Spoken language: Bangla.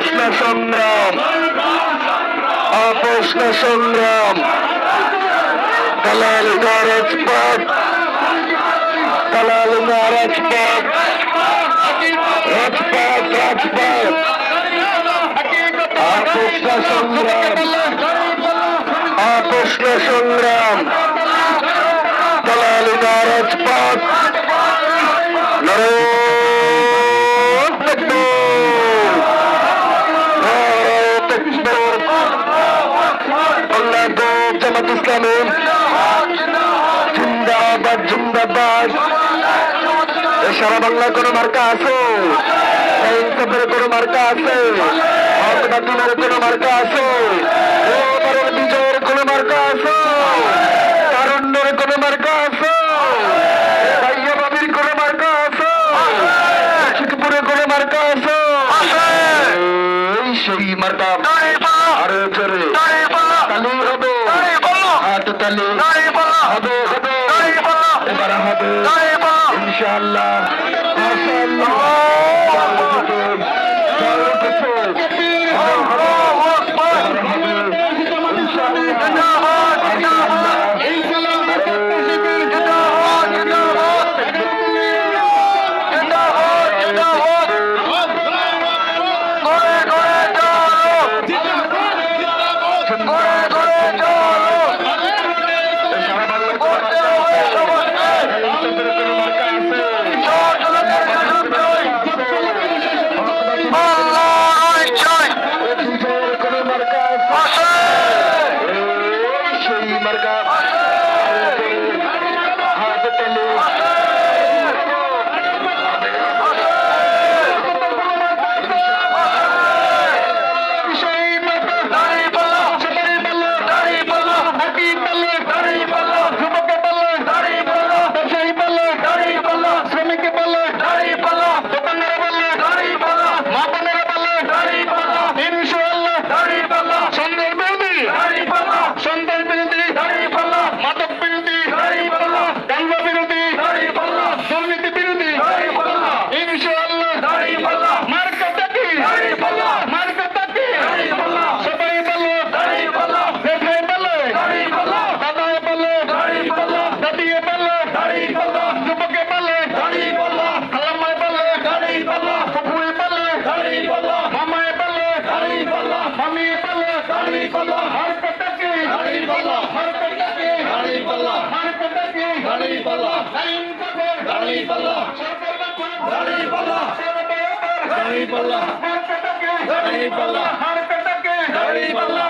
আপোষ না সংগ্রাম আপোষ না সংগ্রাম দালাল রাজপথ দালাল রাজপথ রাজপথ। রাজপথ আপোষ না সংগ্রাম আপোষ না সংগ্রাম দালাল রাজপথ নারায়ণ ইসলামী জিন্দাবাদ জিন্দাবাদ। সারা বাংলা কোনো মার্কা আছে? ইনসাফের কোনো মার্কা আছে? হক বাতিলের কোনো মার্কা আছে? বিজয়ের কোনো মার্কা আছে? তারুণ্যের কোনো মার্কা আছে? মার্কা আছে? শিখপুরে কোনো মার্কা আছে? সেই মার্কা। আরও জোরে তালি হবে হবে। এবার হবে। ইনশাআল্লাহ। সেই বলো দাঁড়িয়ে পাল্লা মার্কাটা কি দাঁড়িয়ে পাল্লা মার্কাটা কি দাঁড়িয়ে পাল্লা মার্কাটা কি দাঁড়িয়ে পাল্লা লাইন করবে দাঁড়িয়ে পাল্লা সরকার দাঁড়িয়ে পাল্লা দাঁড়িয়ে পাল্লা মার্কাটা কি দাঁড়িয়ে পাল্লা